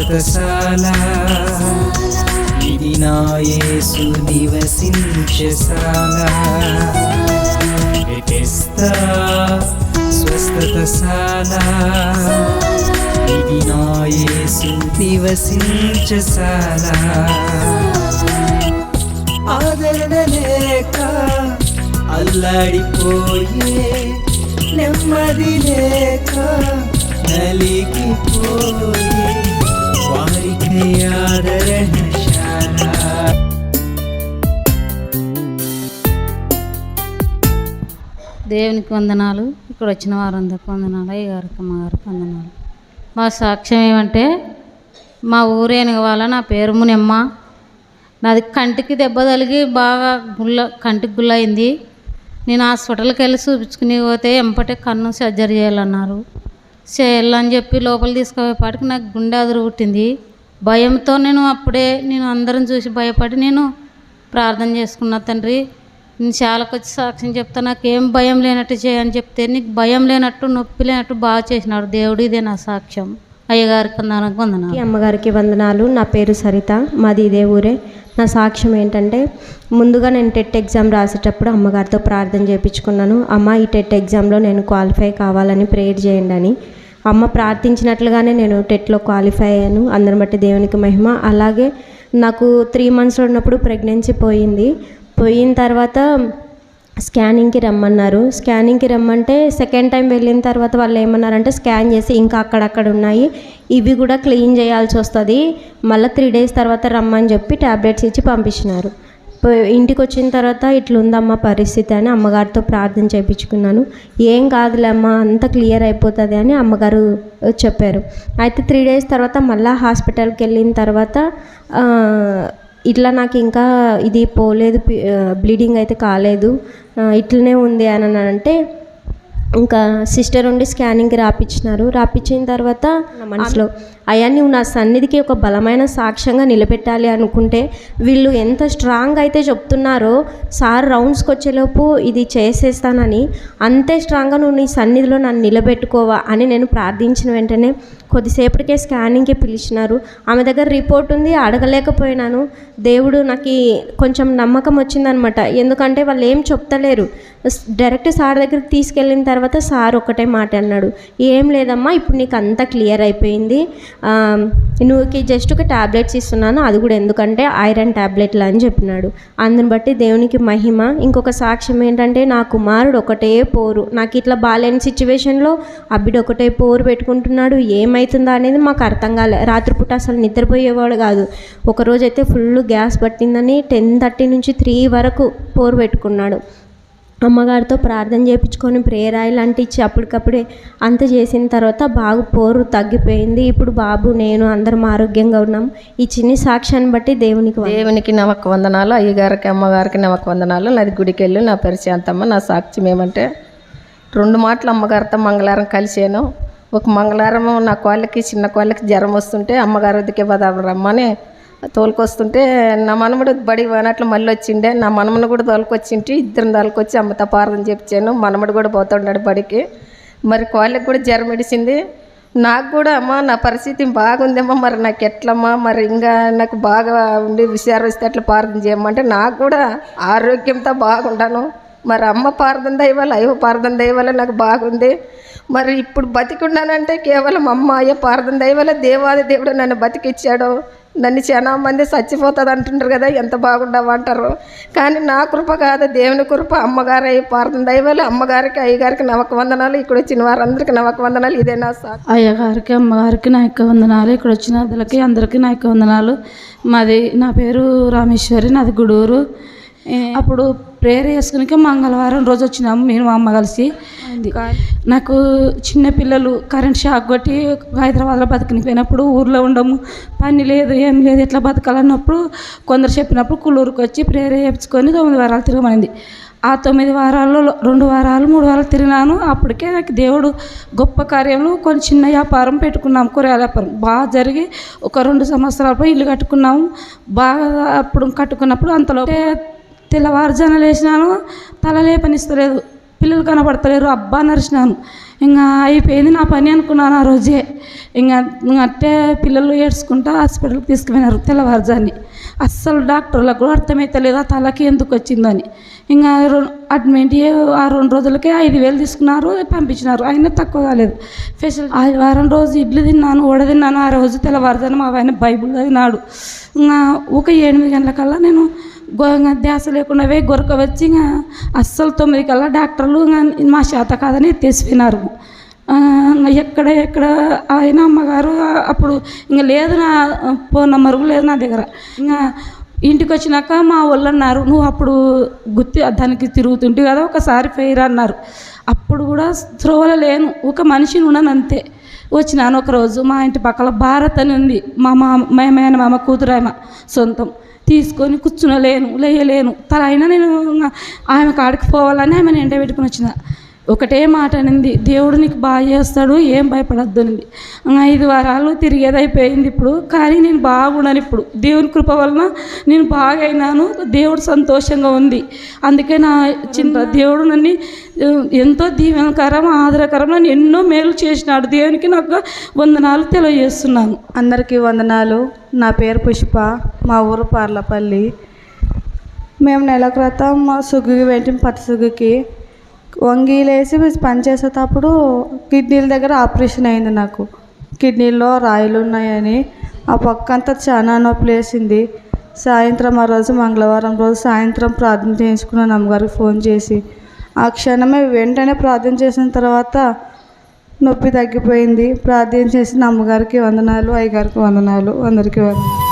స్వస్థతశాల ఇది నా యేసు నివసించశాల స్వస్థతశాల ఇది నా యేసు నివసించశాల ఆదరణ లేక అల్లాడిపోయే నెమ్మది లేక నలిగిపోయే ఆదరణశాల దేవునికి వందనాలు. ఇక్కడ వచ్చిన వారందరికి వందనాలు. అయ్యగారికి అమ్మగారికి వందనాలు. మా సాక్ష్యం ఏమంటే మా ఊరేనుగ వాళ్ళ నా పేరు మునిమ్మ. నాది కంటికి దెబ్బ తలిగి బాగా గుల్ల కంటికి గుల్ల అయింది. నేను హాస్పిటల్కి వెళ్ళి చూపించుకుని పోతే ఎంపటే కన్ను సర్జరీ చేయాలన్నారు. చేయాలని చెప్పి లోపల తీసుకుపోయేపాటికి నాకు గుండె అదురు పుట్టింది. భయంతో నేను అప్పుడే నేను అందరం చూసి భయపడి నేను ప్రార్థన చేసుకున్నా తండ్రి. నేను శాలకు వచ్చి సాక్ష్యం చెప్తా నాకు ఏం భయం లేనట్టు చేయని చెప్తే నీకు భయం లేనట్టు నొప్పి లేనట్టు బాగా చేసినాడు. దేవుడు ఇదే నా సాక్ష్యం. అయ్యగారికి వందనాలకు వందనాలు. అమ్మగారికి వందనాలు. నా పేరు సరిత. మాది ఇదే ఊరే. నా సాక్ష్యం ఏంటంటే ముందుగా నేను టెట్ ఎగ్జామ్ రాసేటప్పుడు అమ్మగారితో ప్రార్థన చేయించుకున్నాను అమ్మ ఈ టెట్ ఎగ్జామ్లో నేను క్వాలిఫై కావాలని ప్రేయర్ చేయండి అని. అమ్మ ప్రార్థించినట్లుగానే నేను టెట్లో క్వాలిఫై అయ్యాను. అందరిని బట్టి దేవునికి మహిమ. అలాగే నాకు త్రీ మంత్స్లో ఉన్నప్పుడు ప్రెగ్నెన్సీ పోయింది. పోయిన తర్వాత స్కానింగ్కి రమ్మన్నారు. స్కానింగ్కి రమ్మంటే సెకండ్ టైం వెళ్ళిన తర్వాత వాళ్ళు ఏమన్నారంటే స్కాన్ చేసి ఇంకా అక్కడక్కడ ఉన్నాయి. ఇవి కూడా క్లీన్ చేయాల్సి వస్తుంది. మళ్ళీ త్రీ డేస్ తర్వాత రమ్మని చెప్పి ట్యాబ్లెట్స్ ఇచ్చి పంపించినారు. ఇంటికి వచ్చిన తర్వాత ఇట్లుందమ్మా పరిస్థితి అని అమ్మగారితో ప్రార్థన చేయించుకున్నాను ఏం కాదులే అమ్మ అంత క్లియర్ అయిపోతుంది అని అమ్మగారు చెప్పారు. అయితే త్రీ డేస్ తర్వాత మళ్ళీ హాస్పిటల్కి వెళ్ళిన తర్వాత ఇట్లా నాకు ఇంకా ఇది పోలేదు బ్లీడింగ్ అయితే కాలేదు ఇట్లనే ఉంది అని అంటే ఇంకా సిస్టర్ ఉండి స్కానింగ్కి రాపించినారు రాపించిన తర్వాత నా మనసులో అయ్యా నువ్వు నా సన్నిధికి ఒక బలమైన సాక్ష్యంగా నిలబెట్టాలి అనుకుంటే వీళ్ళు ఎంత స్ట్రాంగ్ అయితే చెప్తున్నారో సార్ రౌండ్స్కి వచ్చేలోపు ఇది చేసేస్తానని అంతే స్ట్రాంగ్గా నువ్వు నీ సన్నిధిలో నన్ను నిలబెట్టుకోవా అని నేను ప్రార్థించిన వెంటనే కొద్దిసేపటికే స్కానింగ్కి పిలిచినారు. ఆమె దగ్గర రిపోర్ట్ ఉంది అడగలేకపోయినాను. దేవుడు నాకు కొంచెం నమ్మకం వచ్చిందనమాట. ఎందుకంటే వాళ్ళు ఏం చెప్తలేరు. డైరెక్ట్ సార్ దగ్గరికి తీసుకెళ్ళిన తర్వాత సార్ ఒకటే మాట అన్నాడు. ఏం లేదమ్మా ఇప్పుడు నీకు అంతా క్లియర్ అయిపోయింది. నువ్వుకి జస్ట్ ఒక ట్యాబ్లెట్స్ ఇస్తున్నాను అది కూడా ఎందుకంటే ఐరన్ ట్యాబ్లెట్లు అని చెప్పినాడు. అందుని బట్టి దేవునికి మహిమ. ఇంకొక సాక్ష్యం ఏంటంటే నా కుమారుడు ఒకటే పోరు. నాకు ఇట్లా బాలేని సిచ్యువేషన్లో అబ్బిడు ఒకటే పోరు పెట్టుకుంటున్నాడు. ఏమవుతుందా అనేది మాకు అర్థం కాలే. రాత్రిపూట అసలు నిద్రపోయేవాడు కాదు. ఒకరోజు అయితే ఫుల్ గ్యాస్ పట్టిందని టెన్ థర్టీ నుంచి త్రీ వరకు పోరు పెట్టుకున్నాడు. అమ్మగారితో ప్రార్థన చేయించుకొని ప్రేయర్ ఆయిల్ అంటే ఇచ్చి అప్పటికప్పుడే అంత చేసిన తర్వాత బాగు పోరు తగ్గిపోయింది. ఇప్పుడు బాబు నేను అందరం ఆరోగ్యంగా ఉన్నాం. ఈ చిన్ని సాక్ష్యాన్ని బట్టి దేవునికి దేవునికి నమ్మక వందనాలు. అయ్యగారికి అమ్మగారికి నమ్మక వందనాలు. నాది గుడికి వెళ్ళి నా పరిచయంతమ్మ నా సాక్ష్యం ఏమంటే రెండు మాటలు అమ్మగారితో మంగళవారం కలిసాను ఒక మంగళవారం నా కోళ్ళకి చిన్న కోళ్ళకి జ్వరం వస్తుంటే అమ్మగారు వద్దకే పదాలు రమ్మని తోలుకొస్తుంటే నా మనముడు బడి పోయినట్లు మళ్ళీ వచ్చిండే నా మనమును కూడా తోలుకొచ్చింటి ఇద్దరిని తోలుకొచ్చి అమ్మతో పార్థన చెప్పాను మనముడు కూడా పోతున్నాడు బడికి. మరి కోళ్ళకి కూడా జ్వరం ఇడిచింది నాకు కూడా అమ్మ నా పరిస్థితి బాగుందేమో మరి నాకు ఎట్లమ్మా మరి ఇంకా నాకు బాగా ఉండి విషయాలు వస్తే అట్లా ప్రార్థన చేయమంటే నాకు కూడా ఆరోగ్యంతో బాగుండాను. మరి అమ్మ పార్థం దయవల్ల అయ్యో పార్థం దయవల్ల నాకు బాగుంది. మరి ఇప్పుడు బతికున్నానంటే కేవలం అమ్మ అయ్య పార్థం దయవల్ల దేవాది దేవుడు నన్ను బతికిచ్చాడు. నన్ను చాలా మంది చచ్చిపోతుంది అంటుంటారు కదా ఎంత బాగుండవు అంటారు. కానీ నా కృప కాదు దేవుని కృప అమ్మగారు అయ్యి పార్థం దయవల్ల అమ్మగారికి అయ్యగారికి నవక వందనాలు. ఇక్కడ వచ్చిన వారందరికీ నవక వందనాలు. ఇదే నా సార్ అయ్యగారికి అమ్మగారికి నా యొక్క వందనాలు. ఇక్కడ వచ్చిన అందరికి అందరికీ నా యొక్క వందనాలు. మాది నా పేరు రామేశ్వరి నాది గుడూరు. అప్పుడు ప్రేయర్ చేసుకుని మంగళవారం రోజు వచ్చినాము మేము మా అమ్మ కలిసి. నాకు చిన్న పిల్లలు కరెంట్ షాక్ కొట్టి హైదరాబాద్లో బతికిపోయినప్పుడు ఊర్లో ఉండము పని లేదు ఏం లేదు ఎట్లా బతకాలన్నప్పుడు కొందరు చెప్పినప్పుడు కుల్లూరుకు వచ్చి ప్రేయర్ చేయించుకొని తొమ్మిది వారాలు తిరగమనింది. ఆ తొమ్మిది వారాల్లో రెండు వారాలు మూడు వారాలు తిరిగినాను. అప్పటికే నాకు దేవుడు గొప్ప కార్యములు కొన్ని చిన్న వ్యాపారం పెట్టుకున్నాం కూరగాయల వ్యాపారం. బాగా జరిగి ఒక రెండు సంవత్సరాలపై ఇల్లు కట్టుకున్నాము. బాగా అప్పుడు కట్టుకున్నప్పుడు అంతలో తెల్లవారుజాన లేచినాను తల లేపనిస్తలేదు. పిల్లలు కనపడతలేరు. అబ్బా నరిచినాను. ఇంకా అయిపోయింది నా పని అనుకున్నాను ఆ రోజే. ఇంకా అట్టే పిల్లలు ఏడ్చుకుంటా హాస్పిటల్కి తీసుకుపోయినారు తెల్లవారుజాన్ని అస్సలు డాక్టర్లకు కూడా అర్థమవుతలేదు ఆ తలకి ఎందుకు వచ్చిందని. ఇంకా అడ్మిట్ ఆ రెండు రోజులకే ఐదు వేలు తీసుకున్నారు పంపించినారు. అయినా తక్కువ కాలేదు. స్పెషల్ ఆ వారం రోజు ఇడ్లీ తిన్నాను వడ తిన్నాను. ఆ రోజు తెల్లవారుజాను మా ఆయన బైబుల్ తిన్నాడు. ఇంకా ఒక ఎనిమిది గంటలకల్లా నేను ధ్యాస లేకుండా పోయి గొరక వచ్చి ఇంకా అస్సలు తొమ్మిది కల్లా డాక్టర్లు మా చేత కాదని ఎత్తేసిపోయినారు. ఇంకా ఎక్కడ ఎక్కడ ఆయన అమ్మగారు అప్పుడు ఇంకా లేదు నా ఫోన్ నెంబర్ లేదు నా దగ్గర. ఇంకా ఇంటికి వచ్చినాక మా వాళ్ళు అన్నారు నువ్వు అప్పుడు గుర్తి దానికి తిరుగుతుంటే కదా ఒకసారి ఫెయిర్ అన్నారు. అప్పుడు కూడా త్రోవల లేను ఒక మనిషిని ఉన్నాను అంతే. వచ్చినాను ఒకరోజు మా ఇంటి పక్కల భారత్ అని ఉంది మా మా మేమైన మామ కూతురు ఆమె సొంతం. తీసుకొని కూర్చునలేను లేయలేను. తల అయినా నేను ఆమె కాడికి పోవాలని ఆమె ఎండ పెట్టుకుని వచ్చిన. ఒకటే మాట అనింది దేవుడు నీకు బాగా చేస్తాడు ఏం భయపడద్దు అనింది. ఐదు వారాలు తిరిగేది అయిపోయింది ఇప్పుడు. కానీ నేను బాగున్నాను ఇప్పుడు. దేవుని కృప వలన నేను బాగా అయినాను దేవుడు సంతోషంగా ఉంది. అందుకే నా చిన్న దేవుడు నన్ను ఎంతో దీవెనకరం ఆదరకరం నన్ను ఎన్నో మేలు చేసినాడు. దేవునికి నాకు వందనాలు తెలియజేస్తున్నాను. అందరికీ వందనాలు. నా పేరు పుష్ప. మా ఊరు పార్లపల్లి. మేము నెల క్రితం మా సుగ్గుకి వెంటనే పత్తి సుగ్గుకి వంగిలేసి పని చేసేటప్పుడు కిడ్నీల దగ్గర ఆపరేషన్ అయింది నాకు. కిడ్నీలో రాయిలు ఉన్నాయని ఆ పక్క అంతా చాలా నొప్పి లేసింది సాయంత్రం ఆ రోజు మంగళవారం రోజు సాయంత్రం ప్రార్థన చేయించుకున్నాను అమ్మగారికి ఫోన్ చేసి. ఆ క్షణమే వెంటనే ప్రార్థన చేసిన తర్వాత నొప్పి తగ్గిపోయింది. ప్రార్థన చేసిన అమ్మగారికి వందనాలు అయ్యగారికి వందనాలు అందరికీ వందనాలు.